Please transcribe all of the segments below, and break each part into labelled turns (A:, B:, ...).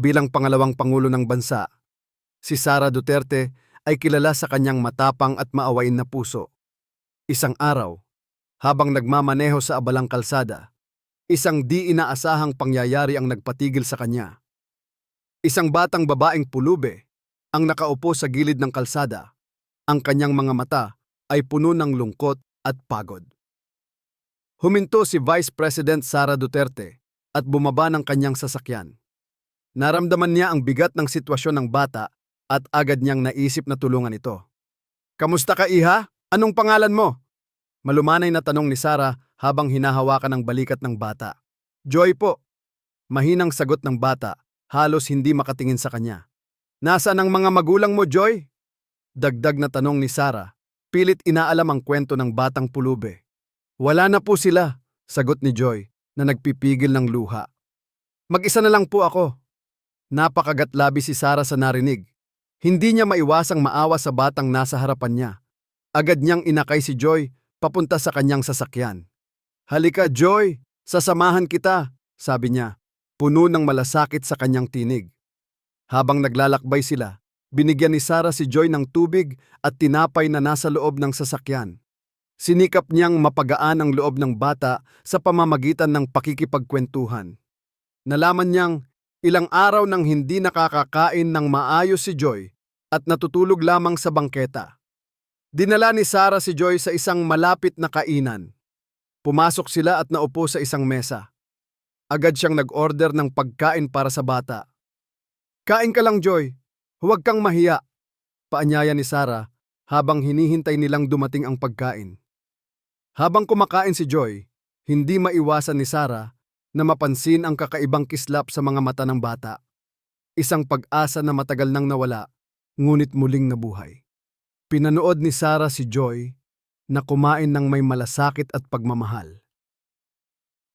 A: Bilang pangalawang pangulo ng bansa, si Sara Duterte ay kilala sa kanyang matapang at maawain na puso. Isang araw, habang nagmamaneho sa abalang kalsada, isang di inaasahang pangyayari ang nagpatigil sa kanya. Isang batang babaeng pulube ang nakaupo sa gilid ng kalsada. Ang kanyang mga mata ay puno ng lungkot at pagod. Huminto si Vice President Sara Duterte at bumaba ng kanyang sasakyan. Naramdaman niya ang bigat ng sitwasyon ng bata at agad niyang naisip na tulungan ito. Kamusta ka, Iha? Anong pangalan mo? Malumanay na tanong ni Sara habang hinahawakan ang balikat ng bata. Joy po. Mahinang sagot ng bata, halos hindi makatingin sa kanya. Nasaan ang mga magulang mo, Joy? Dagdag na tanong ni Sara, pilit inaalam ang kwento ng batang pulube. Wala na po sila, sagot ni Joy na nagpipigil ng luha. Mag-isa na lang po ako. Napakagatlabi si Sara sa narinig. Hindi niya maiwasang maawa sa batang nasa harapan niya. Agad niyang inakay si Joy papunta sa kanyang sasakyan. Halika, Joy! Sasamahan kita, sabi niya, puno ng malasakit sa kanyang tinig. Habang naglalakbay sila, binigyan ni Sara si Joy ng tubig at tinapay na nasa loob ng sasakyan. Sinikap niyang mapagaan ang loob ng bata sa pamamagitan ng pakikipagkwentuhan. Nalaman niyang ilang araw nang hindi nakakakain ng maayos si Joy at natutulog lamang sa bangketa. Dinala ni Sara si Joy sa isang malapit na kainan. Pumasok sila at naupo sa isang mesa. Agad siyang nag-order ng pagkain para sa bata. Kain ka lang, Joy. Huwag kang mahiya. Paanyaya ni Sara habang hinihintay nilang dumating ang pagkain. Habang kumakain si Joy, hindi maiwasan ni Sara na mapansin ang kakaibang kislap sa mga mata ng bata. Isang pag-asa na matagal nang nawala, ngunit muling nabuhay. Pinanood ni Sara si Joy na kumain ng may malasakit at pagmamahal.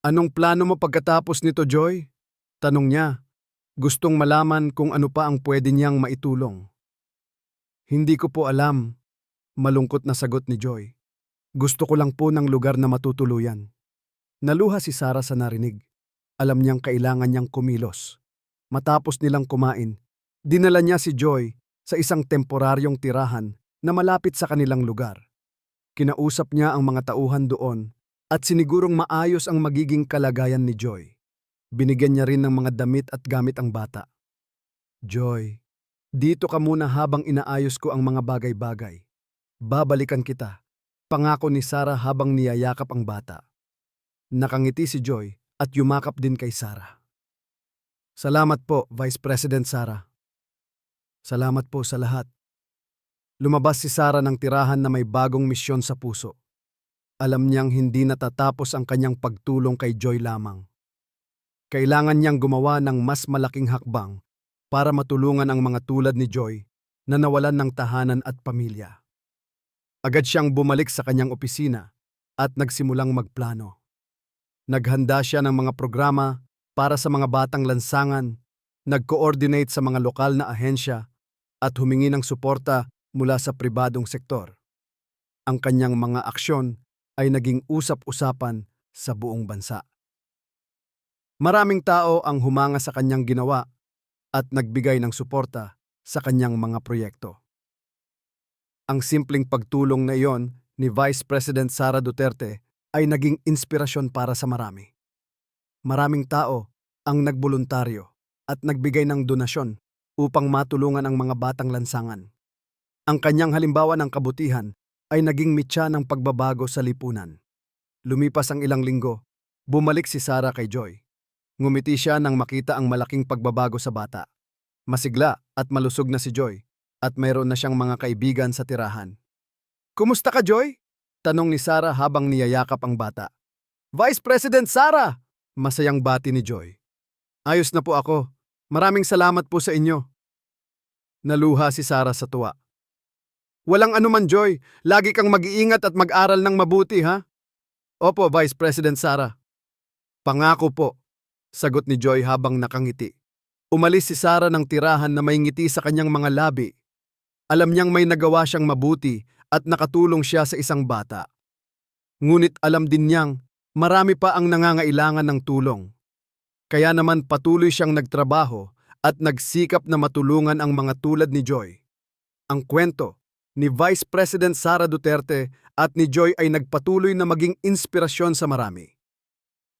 A: Anong plano mo pagkatapos nito, Joy? Tanong niya. Gustong malaman kung ano pa ang pwede niyang maitulong. Hindi ko po alam, malungkot na sagot ni Joy. Gusto ko lang po ng lugar na matutuluyan. Naluha si Sara sa narinig. Alam niyang kailangan niyang kumilos. Matapos nilang kumain, dinala niya si Joy sa isang temporaryong tirahan na malapit sa kanilang lugar. Kinausap niya ang mga tauhan doon at sinigurong maayos ang magiging kalagayan ni Joy. Binigyan niya rin ng mga damit at gamit ang bata. Joy, dito ka muna habang inaayos ko ang mga bagay-bagay. Babalikan kita. Pangako ni Sara habang niyayakap ang bata. Nakangiti si Joy at yumakap din kay Sara. Salamat po, Vice President Sara. Salamat po sa lahat. Lumabas si Sara ng tirahan na may bagong misyon sa puso. Alam niyang hindi natatapos ang kanyang pagtulong kay Joy lamang. Kailangan niyang gumawa ng mas malaking hakbang para matulungan ang mga tulad ni Joy na nawalan ng tahanan at pamilya. Agad siyang bumalik sa kanyang opisina at nagsimulang magplano. Naghanda siya ng mga programa para sa mga batang lansangan, nag-coordinate sa mga lokal na ahensya at humingi ng suporta mula sa pribadong sektor. Ang kanyang mga aksyon ay naging usap-usapan sa buong bansa. Maraming tao ang humanga sa kanyang ginawa at nagbigay ng suporta sa kanyang mga proyekto. Ang simpleng pagtulong na iyon ni Vice President Sara Duterte ay naging inspirasyon para sa marami. Maraming tao ang nagboluntaryo at nagbigay ng donasyon upang matulungan ang mga batang lansangan. Ang kanyang halimbawa ng kabutihan ay naging mitya ng pagbabago sa lipunan. Lumipas ang ilang linggo, bumalik si Sara kay Joy. Ngumiti siya nang makita ang malaking pagbabago sa bata. Masigla at malusog na si Joy at mayroon na siyang mga kaibigan sa tirahan. Kumusta ka, Joy? Tanong ni Sara habang niyayakap ang bata. Vice President Sara! Masayang bati ni Joy. Ayos na po ako. Maraming salamat po sa inyo. Naluha si Sara sa tuwa. Walang anuman, Joy. Lagi kang mag-iingat at mag-aral ng mabuti, ha? Opo, Vice President Sara. Pangako po, sagot ni Joy habang nakangiti. Umalis si Sara ng tirahan na may ngiti sa kanyang mga labi. Alam niyang may nagawa siyang mabuti at nakatulong siya sa isang bata. Ngunit alam din niyang marami pa ang nangangailangan ng tulong. Kaya naman patuloy siyang nagtrabaho at nagsikap na matulungan ang mga tulad ni Joy. Ang kwento ni Vice President Sara Duterte at ni Joy ay nagpatuloy na maging inspirasyon sa marami.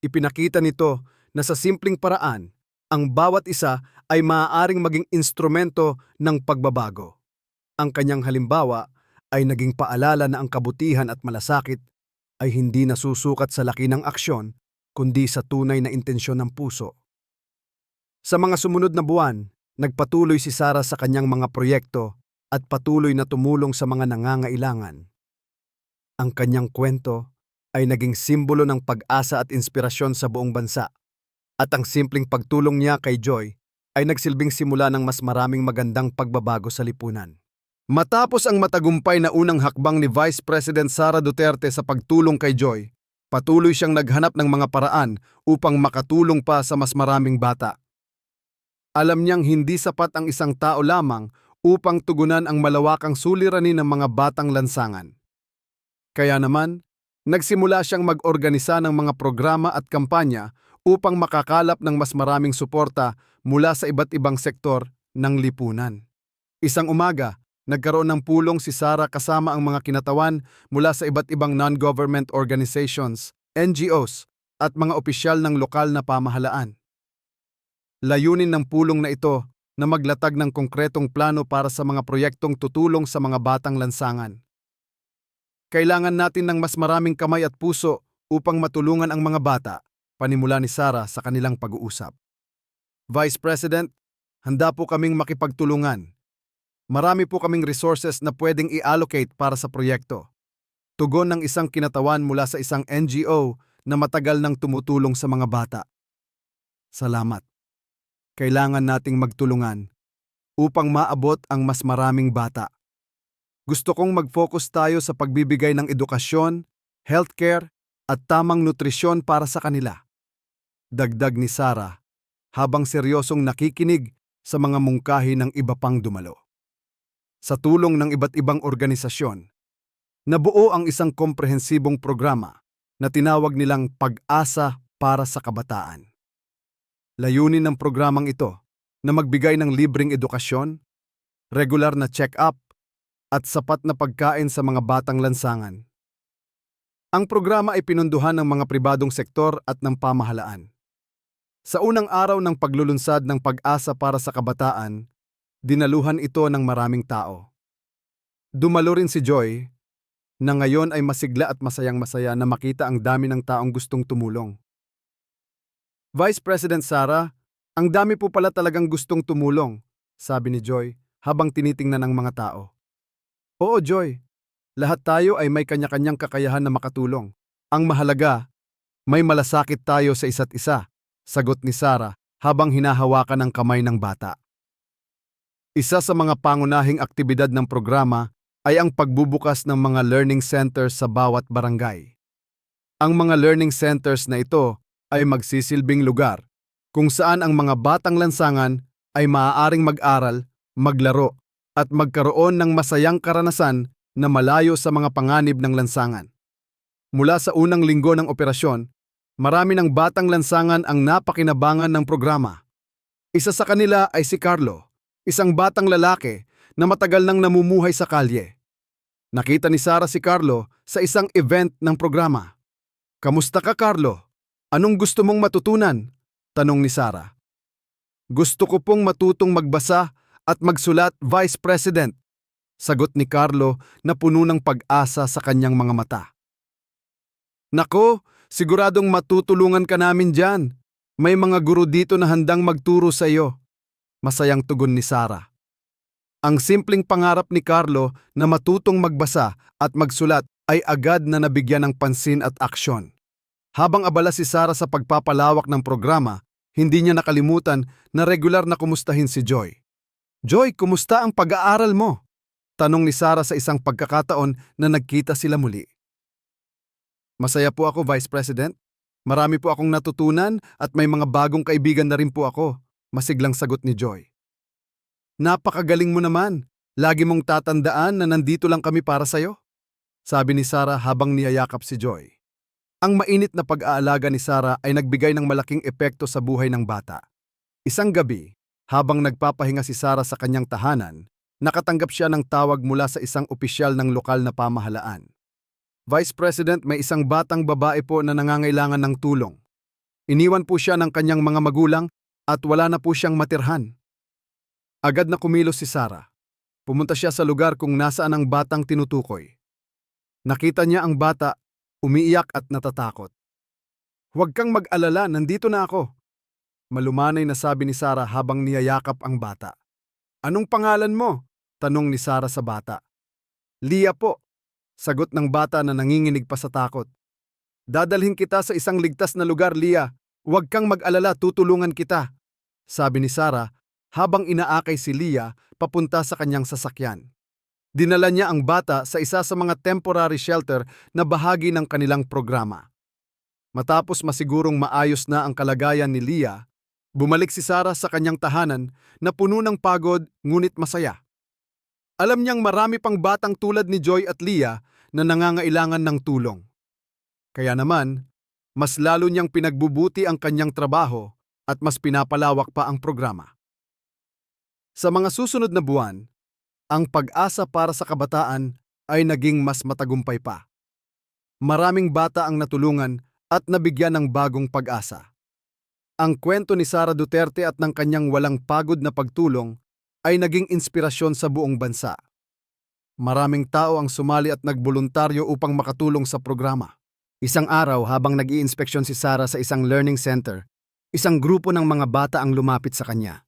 A: Ipinakita nito na sa simpleng paraan, ang bawat isa ay maaaring maging instrumento ng pagbabago. Ang kanyang halimbawa ay naging paalala na ang kabutihan at malasakit ay hindi nasusukat sa laki ng aksyon, kundi sa tunay na intensyon ng puso. Sa mga sumunod na buwan, nagpatuloy si Sara sa kanyang mga proyekto at patuloy na tumulong sa mga nangangailangan. Ang kanyang kwento ay naging simbolo ng pag-asa at inspirasyon sa buong bansa. At ang simpleng pagtulong niya kay Joy ay nagsilbing simula ng mas maraming magandang pagbabago sa lipunan. Matapos ang matagumpay na unang hakbang ni Vice President Sara Duterte sa pagtulong kay Joy, patuloy siyang naghanap ng mga paraan upang makatulong pa sa mas maraming bata. Alam niyang hindi sapat ang isang tao lamang upang tugunan ang malawakang suliranin ng mga batang lansangan. Kaya naman, nagsimula siyang mag-organisa ng mga programa at kampanya upang makakalap ng mas maraming suporta mula sa iba't ibang sektor ng lipunan. Isang umaga, nagkaroon ng pulong si Sara kasama ang mga kinatawan mula sa iba't ibang non-government organizations, NGOs, at mga opisyal ng lokal na pamahalaan. Layunin ng pulong na ito na maglatag ng konkretong plano para sa mga proyektong tutulong sa mga batang lansangan. Kailangan natin ng mas maraming kamay at puso upang matulungan ang mga bata, panimula ni Sara sa kanilang pag-uusap. Vice President, handa po kaming makipagtulungan. Marami po kaming resources na pwedeng i-allocate para sa proyekto. Tugon ng isang kinatawan mula sa isang NGO na matagal nang tumutulong sa mga bata. Salamat. Kailangan nating magtulungan upang maabot ang mas maraming bata. Gusto kong mag-focus tayo sa pagbibigay ng edukasyon, healthcare, at tamang nutrisyon para sa kanila. Dagdag ni Sara, habang seryosong nakikinig sa mga mungkahi ng iba pang dumalo. Sa tulong ng iba't ibang organisasyon, nabuo ang isang komprehensibong programa na tinawag nilang Pag-asa para sa Kabataan. Layunin ng programang ito na magbigay ng libreng edukasyon, regular na check-up, at sapat na pagkain sa mga batang lansangan. Ang programa ay pinunduhan ng mga pribadong sektor at ng pamahalaan. Sa unang araw ng paglulunsad ng pag-asa para sa kabataan, dinaluhan ito ng maraming tao. Dumalo rin si Joy, na ngayon ay masigla at masayang masaya na makita ang dami ng taong gustong tumulong. Vice President Sara, ang dami po pala talagang gustong tumulong, sabi ni Joy habang tinitingnan ng mga tao. Oo, Joy. Lahat tayo ay may kanya-kanyang kakayahan na makatulong. Ang mahalaga, may malasakit tayo sa isa't isa, sagot ni Sara habang hinahawakan ang kamay ng bata. Isa sa mga pangunahing aktibidad ng programa ay ang pagbubukas ng mga learning centers sa bawat barangay. Ang mga learning centers na ito ay magsisilbing lugar kung saan ang mga batang lansangan ay maaaring mag-aral, maglaro, at magkaroon ng masayang karanasan na malayo sa mga panganib ng lansangan. Mula sa unang linggo ng operasyon, marami ng batang lansangan ang napakinabangan ng programa. Isa sa kanila ay si Carlo, isang batang lalaki na matagal nang namumuhay sa kalye. Nakita ni Sara si Carlo sa isang event ng programa. Kamusta ka, Carlo? Anong gusto mong matutunan? Tanong ni Sara. Gusto ko pong matutong magbasa at magsulat Vice President, sagot ni Carlo na puno ng pag-asa sa kanyang mga mata. Nako, siguradong matutulungan ka namin dyan. May mga guro dito na handang magturo sa iyo. Masayang tugon ni Sara. Ang simpleng pangarap ni Carlo na matutong magbasa at magsulat ay agad na nabigyan ng pansin at aksyon. Habang abala si Sara sa pagpapalawak ng programa, hindi niya nakalimutan na regular na kumustahin si Joy. Joy, kumusta ang pag-aaral mo? Tanong ni Sara sa isang pagkakataon na nagkita sila muli. Masaya po ako, Vice President. Marami po akong natutunan at may mga bagong kaibigan na rin po ako, masiglang sagot ni Joy. Napakagaling mo naman. Lagi mong tatandaan na nandito lang kami para sa'yo. Sabi ni Sara habang niyayakap si Joy. Ang mainit na pag-aalaga ni Sara ay nagbigay ng malaking epekto sa buhay ng bata. Isang gabi, habang nagpapahinga si Sara sa kanyang tahanan, nakatanggap siya ng tawag mula sa isang opisyal ng lokal na pamahalaan. Vice President, may isang batang babae po na nangangailangan ng tulong. Iniwan po siya ng kanyang mga magulang at wala na po siyang matirhan. Agad na kumilos si Sara. Pumunta siya sa lugar kung nasaan ang batang tinutukoy. Nakita niya ang bata, umiiyak at natatakot. Huwag kang mag-alala, nandito na ako. Malumanay na sabi ni Sara habang niyayakap ang bata. Anong pangalan mo? Tanong ni Sara sa bata. Lia po. Sagot ng bata na nanginginig pa sa takot. Dadalhin kita sa isang ligtas na lugar, Lia. Huwag kang mag-alala, tutulungan kita. Sabi ni Sara habang inaakay si Lia papunta sa kanyang sasakyan. Dinala niya ang bata sa isa sa mga temporary shelter na bahagi ng kanilang programa. Matapos masigurong maayos na ang kalagayan ni Lia, bumalik si Sara sa kanyang tahanan na puno ng pagod ngunit masaya. Alam niyang marami pang batang tulad ni Joy at Lia na nangangailangan ng tulong. Kaya naman, mas lalo niyang pinagbubuti ang kanyang trabaho at mas pinapalawak pa ang programa. Sa mga susunod na buwan, ang pag-asa para sa kabataan ay naging mas matagumpay pa. Maraming bata ang natulungan at nabigyan ng bagong pag-asa. Ang kwento ni Sara Duterte at ng kanyang walang pagod na pagtulong ay naging inspirasyon sa buong bansa. Maraming tao ang sumali at nagboluntaryo upang makatulong sa programa. Isang araw habang nag inspeksyon si Sara sa isang learning center, isang grupo ng mga bata ang lumapit sa kanya.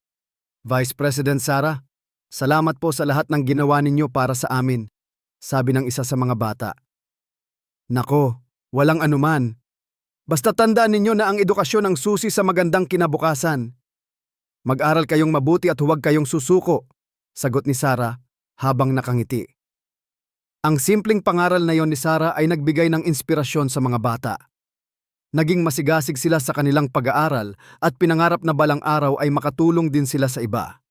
A: Vice President Sara, salamat po sa lahat ng ginawa ninyo para sa amin, sabi ng isa sa mga bata. Nako, walang anuman. Basta tandaan ninyo na ang edukasyon ang susi sa magandang kinabukasan. Mag-aral kayong mabuti at huwag kayong susuko, sagot ni Sara habang nakangiti. Ang simpleng pangaral na yon ni Sara ay nagbigay ng inspirasyon sa mga bata. Naging masigasig sila sa kanilang pag-aaral at pinangarap na balang araw ay makatulong din sila sa iba.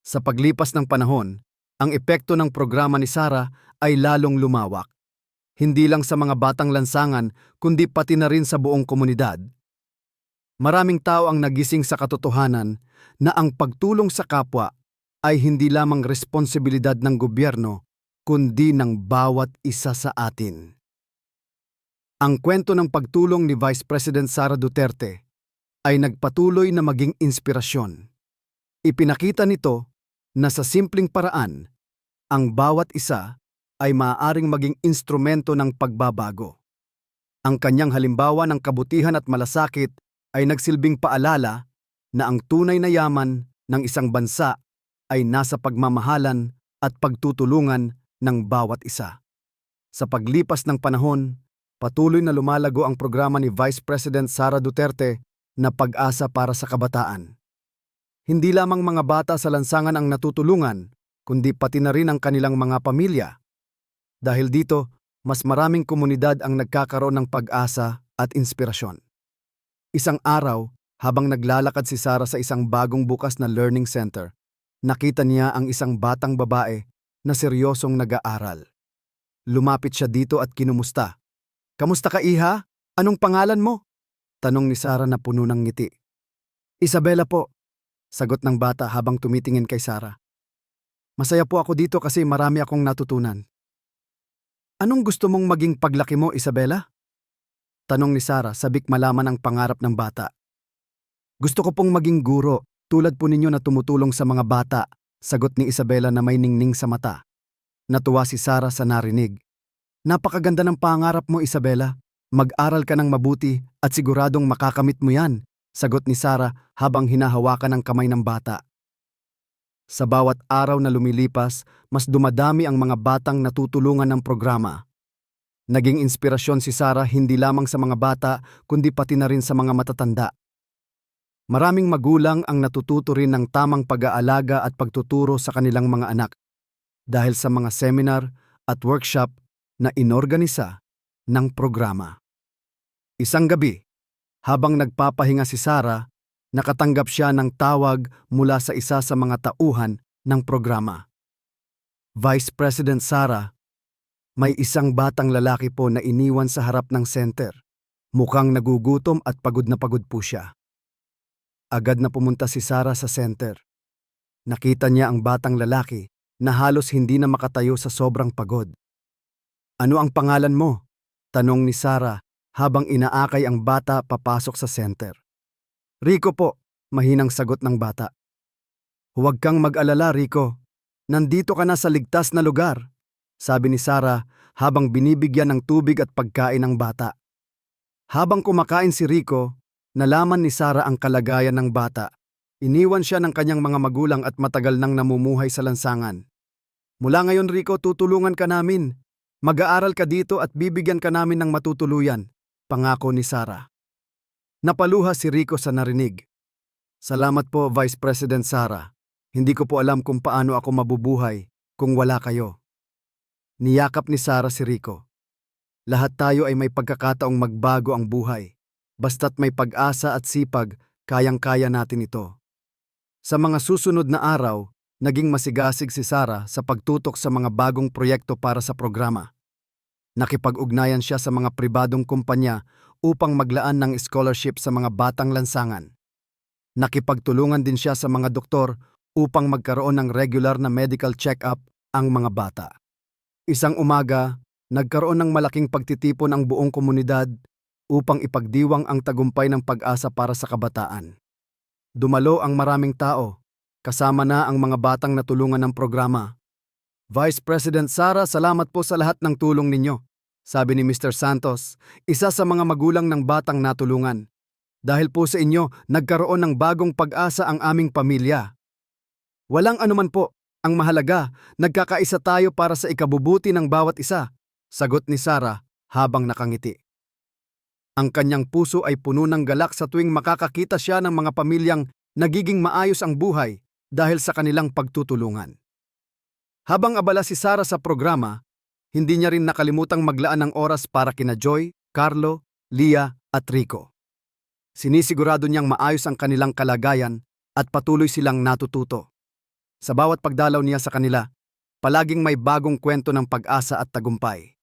A: Sa paglipas ng panahon, ang epekto ng programa ni Sara ay lalong lumawak. Hindi lang sa mga batang lansangan kundi pati na rin sa buong komunidad. Maraming tao ang nagising sa katotohanan na ang pagtulong sa kapwa ay hindi lamang responsibilidad ng gobyerno kundi ng bawat isa sa atin. Ang kwento ng pagtulong ni Vice President Sara Duterte ay nagpatuloy na maging inspirasyon. Ipinakita nito na sa simpleng paraan, ang bawat isa ay maaaring maging instrumento ng pagbabago. Ang kanyang halimbawa ng kabutihan at malasakit ay nagsilbing paalala na ang tunay na yaman ng isang bansa ay nasa pagmamahalan at pagtutulungan ng bawat isa. Sa paglipas ng panahon, patuloy na lumalago ang programa ni Vice President Sara Duterte na pag-asa para sa kabataan. Hindi lamang mga bata sa lansangan ang natutulungan, kundi pati na rin ang kanilang mga pamilya. Dahil dito, mas maraming komunidad ang nagkakaroon ng pag-asa at inspirasyon. Isang araw, habang naglalakad si Sara sa isang bagong bukas na learning center, nakita niya ang isang batang babae na seryosong nag-aaral. Lumapit siya dito at kinumusta. Kamusta ka, Iha? Anong pangalan mo? Tanong ni Sara na puno ng ngiti. Isabela po, sagot ng bata habang tumitingin kay Sara. Masaya po ako dito kasi marami akong natutunan. Anong gusto mong maging paglaki mo, Isabela? Tanong ni Sara sabik malaman ang pangarap ng bata. Gusto ko pong maging guro, tulad po ninyo na tumutulong sa mga bata, sagot ni Isabela na may ningning sa mata. Natuwa si Sara sa narinig. Napakaganda ng pangarap mo, Isabela. Mag-aral ka ng mabuti at siguradong makakamit mo yan, sagot ni Sara habang hinahawakan ang kamay ng bata. Sa bawat araw na lumilipas, mas dumadami ang mga batang natutulungan ng programa. Naging inspirasyon si Sara hindi lamang sa mga bata kundi pati na rin sa mga matatanda. Maraming magulang ang natututo rin ng tamang pag-aalaga at pagtuturo sa kanilang mga anak dahil sa mga seminar at workshop na inorganisa ng programa. Isang gabi, habang nagpapahinga si Sara, nakatanggap siya ng tawag mula sa isa sa mga tauhan ng programa. Vice President Sara, may isang batang lalaki po na iniwan sa harap ng center. Mukhang nagugutom at pagod na pagod po siya. Agad na pumunta si Sarah sa center. Nakita niya ang batang lalaki na halos hindi na makatayo sa sobrang pagod. Ano ang pangalan mo? Tanong ni Sarah habang inaakay ang bata papasok sa center. Rico po, mahinang sagot ng bata. Huwag kang mag-alala, Rico. Nandito ka na sa ligtas na lugar, sabi ni Sarah habang binibigyan ng tubig at pagkain ng bata. Habang kumakain si Rico, nalaman ni Sarah ang kalagayan ng bata. Iniwan siya ng kanyang mga magulang at matagal nang namumuhay sa lansangan. Mula ngayon, Rico, tutulungan ka namin. Mag-aaral ka dito at bibigyan ka namin ng matutuluyan, pangako ni Sarah. Napaluha si Rico sa narinig. Salamat po, Vice President Sarah. Hindi ko po alam kung paano ako mabubuhay kung wala kayo. Niyakap ni Sarah si Rico. Lahat tayo ay may pagkakataong magbago ang buhay. Basta't may pag-asa at sipag, kayang-kaya natin ito. Sa mga susunod na araw, naging masigasig si Sarah sa pagtutok sa mga bagong proyekto para sa programa. Nakipag-ugnayan siya sa mga pribadong kumpanya upang maglaan ng scholarship sa mga batang lansangan. Nakipagtulungan din siya sa mga doktor upang magkaroon ng regular na medical check-up ang mga bata. Isang umaga, nagkaroon ng malaking pagtitipon ang buong komunidad upang ipagdiwang ang tagumpay ng pag-asa para sa kabataan. Dumalo ang maraming tao, kasama na ang mga batang natulungan ng programa. Vice President Sara, salamat po sa lahat ng tulong ninyo, sabi ni Mr. Santos, isa sa mga magulang ng batang natulungan. Dahil po sa inyo, nagkaroon ng bagong pag-asa ang aming pamilya. Walang anuman po, ang mahalaga, nagkakaisa tayo para sa ikabubuti ng bawat isa, sagot ni Sara habang nakangiti. Ang kanyang puso ay puno ng galak sa tuwing makakakita siya ng mga pamilyang nagiging maayos ang buhay dahil sa kanilang pagtutulungan. Habang abala si Sara sa programa, hindi niya rin nakalimutang maglaan ng oras para kina Joy, Carlo, Lia at Rico. Sinisigurado niyang maayos ang kanilang kalagayan at patuloy silang natututo. Sa bawat pagdalaw niya sa kanila, palaging may bagong kwento ng pag-asa at tagumpay.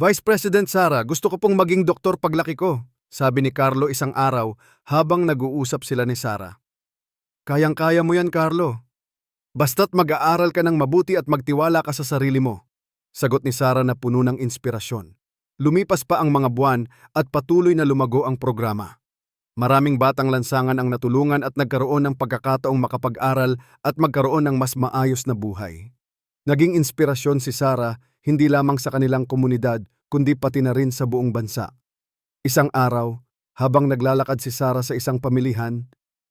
A: Vice President Sara, gusto ko pong maging doktor paglaki ko, sabi ni Carlo isang araw habang nag-uusap sila ni Sara. Kayang-kaya mo yan, Carlo. Basta't mag-aaral ka ng mabuti at magtiwala ka sa sarili mo. Sagot ni Sara na puno ng inspirasyon. Lumipas pa ang mga buwan at patuloy na lumago ang programa. Maraming batang lansangan ang natulungan at nagkaroon ng pagkakataong makapag-aral at magkaroon ng mas maayos na buhay. Naging inspirasyon si Sara hindi lamang sa kanilang komunidad kundi pati na rin sa buong bansa. Isang araw, habang naglalakad si Sara sa isang pamilihan,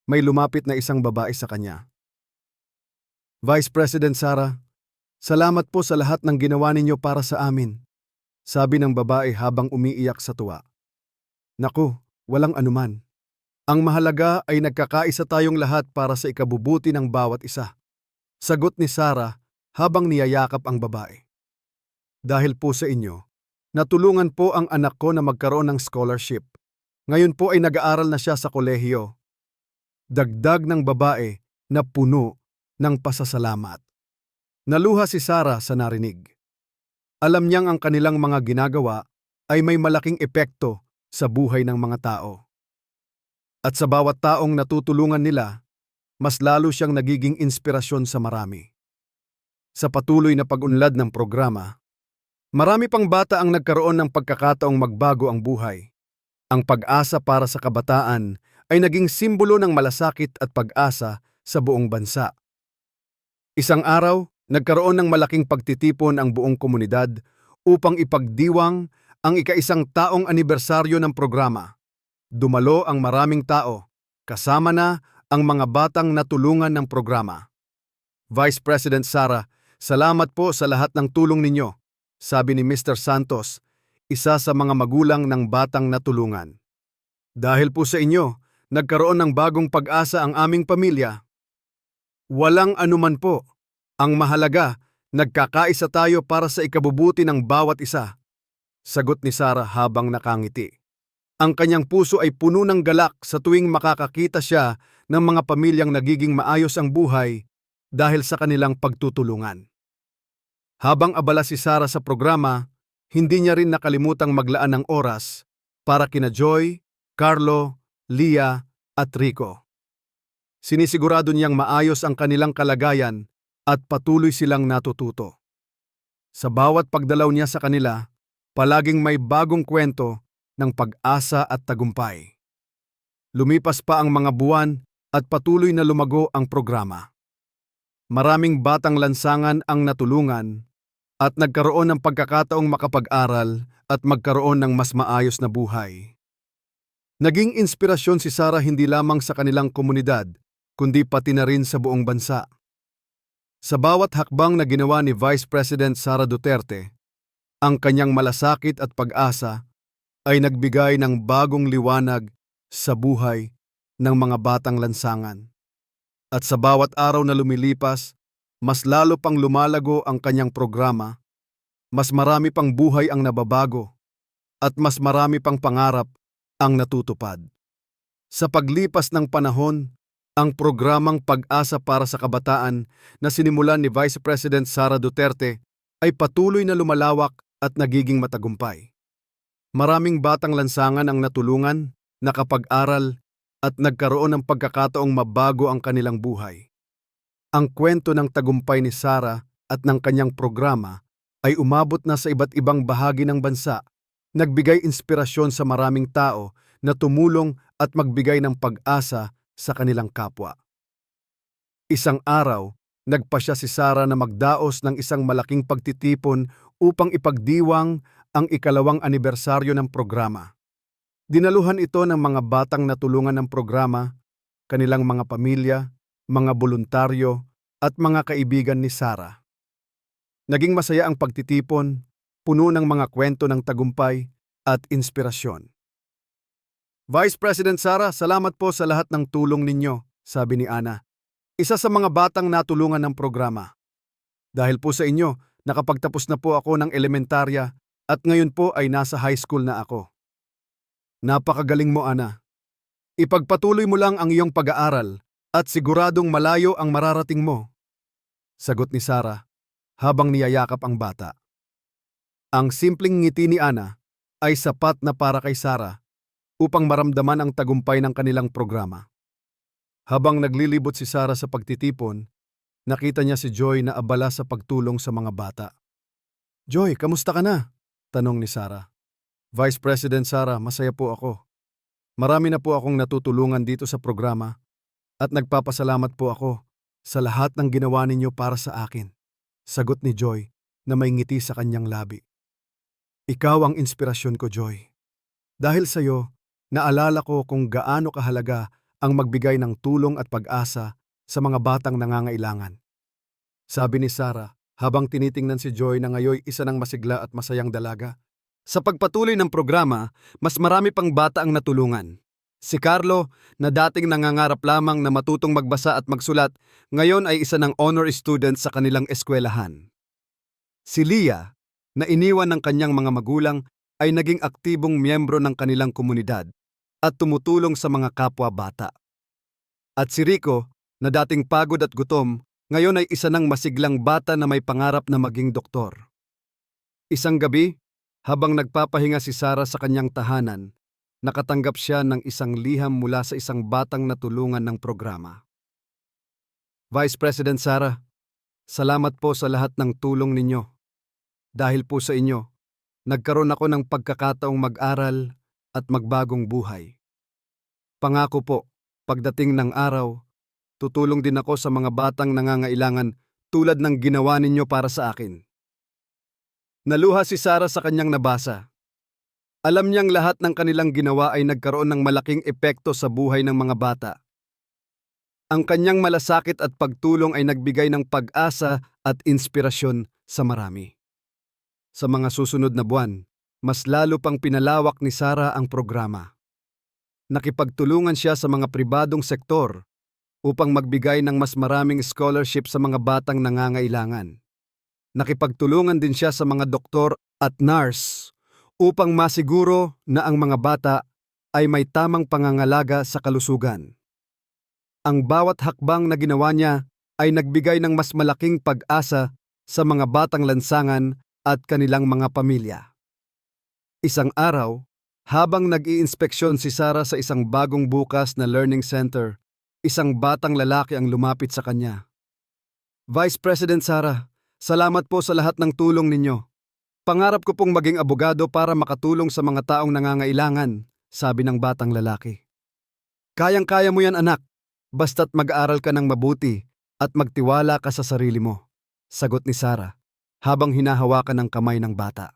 A: may lumapit na isang babae sa kanya. Vice President Sara, salamat po sa lahat ng ginawa ninyo para sa amin, sabi ng babae habang umiiyak sa tuwa. Naku, walang anuman. Ang mahalaga ay nagkakaisa tayong lahat para sa ikabubuti ng bawat isa. Sagot ni Sara habang niyayakap ang babae. Dahil po sa inyo, natulungan po ang anak ko na magkaroon ng scholarship. Ngayon po ay nag-aaral na siya sa kolehiyo. Dagdag ng babae na puno ng pasasalamat. Naluha si Sara sa narinig. Alam niyang ang kanilang mga ginagawa ay may malaking epekto sa buhay ng mga tao. At sa bawat taong natutulungan nila, mas lalo siyang nagiging inspirasyon sa marami. Sa patuloy na pag-unlad ng programa, marami pang bata ang nagkaroon ng pagkakataong magbago ang buhay. Ang pag-asa para sa kabataan ay naging simbolo ng malasakit at pag-asa sa buong bansa. Isang araw, nagkaroon ng malaking pagtitipon ang buong komunidad upang ipagdiwang ang ikaisang taong anibersaryo ng programa. Dumalo ang maraming tao, kasama na ang mga batang natulungan ng programa. Vice President Sara, salamat po sa lahat ng tulong ninyo, sabi ni Mr. Santos, isa sa mga magulang ng batang natulungan. Dahil po sa inyo, nagkaroon ng bagong pag-asa ang aming pamilya. Walang anuman po. Ang mahalaga, nagkakaisa tayo para sa ikabubuti ng bawat isa. Sagot ni Sara habang nakangiti. Ang kanyang puso ay puno ng galak sa tuwing makakakita siya ng mga pamilyang nagiging maayos ang buhay dahil sa kanilang pagtutulungan. Habang abala si Sara sa programa, hindi niya rin nakalimutang maglaan ng oras para kina Joy, Carlo, Lia at Rico. Sinisigurado niyang maayos ang kanilang kalagayan at patuloy silang natututo. Sa bawat pagdalaw niya sa kanila, palaging may bagong kwento ng pag-asa at tagumpay. Lumipas pa ang mga buwan at patuloy na lumago ang programa. Maraming batang lansangan ang natulungan at nagkaroon ng pagkakataong makapag-aral at magkaroon ng mas maayos na buhay. Naging inspirasyon si Sarah hindi lamang sa kanilang komunidad, kundi pati na rin sa buong bansa. Sa bawat hakbang na ginawa ni Vice President Sara Duterte, ang kanyang malasakit at pag-asa ay nagbigay ng bagong liwanag sa buhay ng mga batang lansangan. At sa bawat araw na lumilipas, mas lalo pang lumalago ang kanyang programa, mas marami pang buhay ang nababago, at mas marami pang pangarap ang natutupad. Sa paglipas ng panahon, ang programang Pag-asa para sa Kabataan na sinimulan ni Vice President Sara Duterte ay patuloy na lumalawak at nagiging matagumpay. Maraming batang lansangan ang natulungan, nakapag-aral at nagkaroon ng pagkakataong mabago ang kanilang buhay. Ang kwento ng tagumpay ni Sara at ng kanyang programa ay umabot na sa iba't ibang bahagi ng bansa, nagbigay inspirasyon sa maraming tao na tumulong at magbigay ng pag-asa sa kanilang kapwa. Isang araw, nagpasya si Sara na magdaos ng isang malaking pagtitipon upang ipagdiwang ang ikalawang anibersaryo ng programa. Dinaluhan ito ng mga batang natulungan ng programa, kanilang mga pamilya, mga voluntaryo, at mga kaibigan ni Sara. Naging masaya ang pagtitipon, puno ng mga kwento ng tagumpay at inspirasyon. Vice President Sara, salamat po sa lahat ng tulong ninyo, sabi ni Ana. Isa sa mga batang natulungan ng programa. Dahil po sa inyo, nakapagtapos na po ako ng elementarya at ngayon po ay nasa high school na ako. Napakagaling mo, Ana. Ipagpatuloy mo lang ang iyong pag-aaral at siguradong malayo ang mararating mo. Sagot ni Sara habang niyayakap ang bata. Ang simpleng ngiti ni Ana ay sapat na para kay Sara upang maramdaman ang tagumpay ng kanilang programa. Habang naglilibot si Sara sa pagtitipon, nakita niya si Joy na abala sa pagtulong sa mga bata. Joy, kamusta ka na? Tanong ni Sara. Vice President Sara, masaya po ako. Marami na po akong natutulungan dito sa programa at nagpapasalamat po ako sa lahat ng ginawa ninyo para sa akin. Sagot ni Joy na may ngiti sa kanyang labi. Ikaw ang inspirasyon ko, Joy. Dahil sa iyo, naalala ko kung gaano kahalaga ang magbigay ng tulong at pag-asa sa mga batang nangangailangan. Sabi ni Sarah habang tinitingnan si Joy na ngayoy isa ng masigla at masayang dalaga. Sa pagpatuloy ng programa, mas marami pang bata ang natulungan. Si Carlo, na dating nangangarap lamang na matutong magbasa at magsulat, ngayon ay isa ng honor student sa kanilang eskwelahan. Si Lia, na iniwan ng kanyang mga magulang, ay naging aktibong miyembro ng kanilang komunidad at tumutulong sa mga kapwa bata. At si Rico, na dating pagod at gutom, ngayon ay isa ng masiglang bata na may pangarap na maging doktor. Isang gabi, habang nagpapahinga si Sara sa kanyang tahanan, nakatanggap siya ng isang liham mula sa isang batang natulungan ng programa. Vice President Sara, salamat po sa lahat ng tulong ninyo. Dahil po sa inyo, nagkaroon ako ng pagkakataong mag-aral at magbagong buhay. Pangako po, pagdating ng araw, tutulong din ako sa mga batang nangangailangan tulad ng ginawa ninyo para sa akin. Naluha si Sara sa kanyang nabasa. Alam niyang lahat ng kanilang ginawa ay nagkaroon ng malaking epekto sa buhay ng mga bata. Ang kanyang malasakit at pagtulong ay nagbigay ng pag-asa at inspirasyon sa marami. Sa mga susunod na buwan, mas lalo pang pinalawak ni Sara ang programa. Nakipagtulungan siya sa mga pribadong sektor upang magbigay ng mas maraming scholarship sa mga batang nangangailangan. Nakipagtulungan din siya sa mga doktor at nurse upang masiguro na ang mga bata ay may tamang pangangalaga sa kalusugan. Ang bawat hakbang na ginawa niya ay nagbigay ng mas malaking pag-asa sa mga batang lansangan at kanilang mga pamilya. Isang araw, habang nag-iinspeksyon si Sara sa isang bagong bukas na learning center, isang batang lalaki ang lumapit sa kanya. Vice President Sara, salamat po sa lahat ng tulong ninyo. Pangarap ko pong maging abogado para makatulong sa mga taong nangangailangan, sabi ng batang lalaki. Kayang-kaya mo yan anak, basta't mag-aaral ka ng mabuti at magtiwala ka sa sarili mo, sagot ni Sara habang hinahawakan ng kamay ng bata.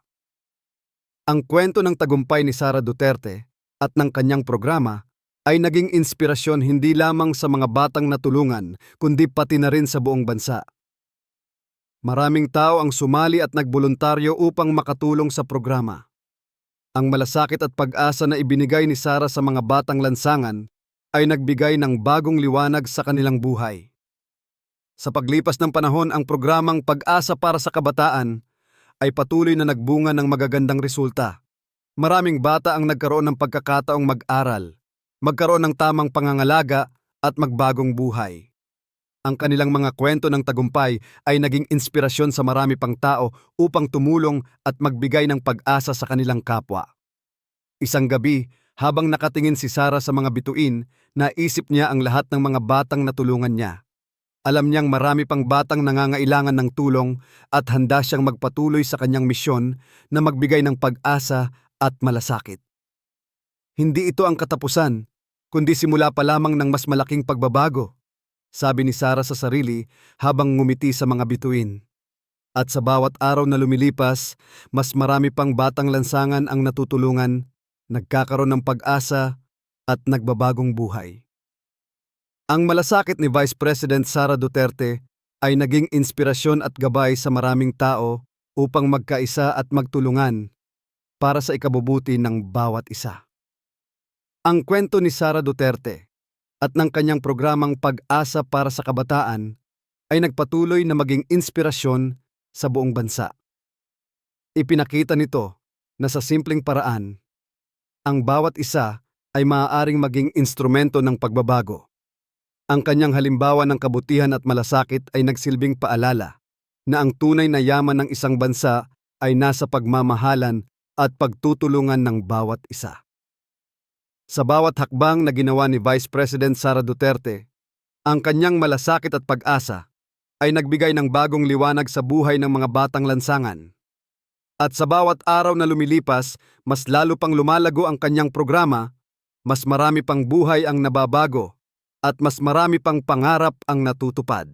A: Ang kwento ng tagumpay ni Sara Duterte at ng kanyang programa ay naging inspirasyon hindi lamang sa mga batang natulungan kundi pati na rin sa buong bansa. Maraming tao ang sumali at nagboluntaryo upang makatulong sa programa. Ang malasakit at pag-asa na ibinigay ni Sara sa mga batang lansangan ay nagbigay ng bagong liwanag sa kanilang buhay. Sa paglipas ng panahon ang programang Pag-asa para sa Kabataan ay patuloy na nagbunga ng magagandang resulta. Maraming bata ang nagkaroon ng pagkakataong mag-aral, magkaroon ng tamang pangangalaga at magbagong buhay. Ang kanilang mga kwento ng tagumpay ay naging inspirasyon sa marami pang tao upang tumulong at magbigay ng pag-asa sa kanilang kapwa. Isang gabi, habang nakatingin si Sara sa mga bituin, naisip niya ang lahat ng mga batang natulungan niya. Alam niyang marami pang batang nangangailangan ng tulong at handa siyang magpatuloy sa kanyang misyon na magbigay ng pag-asa at malasakit. Hindi ito ang katapusan, kundi simula pa lamang ng mas malaking pagbabago, sabi ni Sara sa sarili habang ngumiti sa mga bituin. At sa bawat araw na lumilipas, mas marami pang batang lansangan ang natutulungan, nagkakaroon ng pag-asa at nagbabagong buhay. Ang malasakit ni Vice President Sara Duterte ay naging inspirasyon at gabay sa maraming tao upang magkaisa at magtulungan para sa ikabubuti ng bawat isa. Ang kwento ni Sara Duterte at ng kanyang programang Pag-asa para sa Kabataan ay nagpatuloy na maging inspirasyon sa buong bansa. Ipinakita nito na sa simpleng paraan, ang bawat isa ay maaaring maging instrumento ng pagbabago. Ang kanyang halimbawa ng kabutihan at malasakit ay nagsilbing paalala na ang tunay na yaman ng isang bansa ay nasa pagmamahalan at pagtutulungan ng bawat isa. Sa bawat hakbang na ginawa ni Vice President Sara Duterte, ang kanyang malasakit at pag-asa ay nagbigay ng bagong liwanag sa buhay ng mga batang lansangan. At sa bawat araw na lumilipas, mas lalo pang lumalago ang kanyang programa, mas marami pang buhay ang nababago, at mas marami pang pangarap ang natutupad.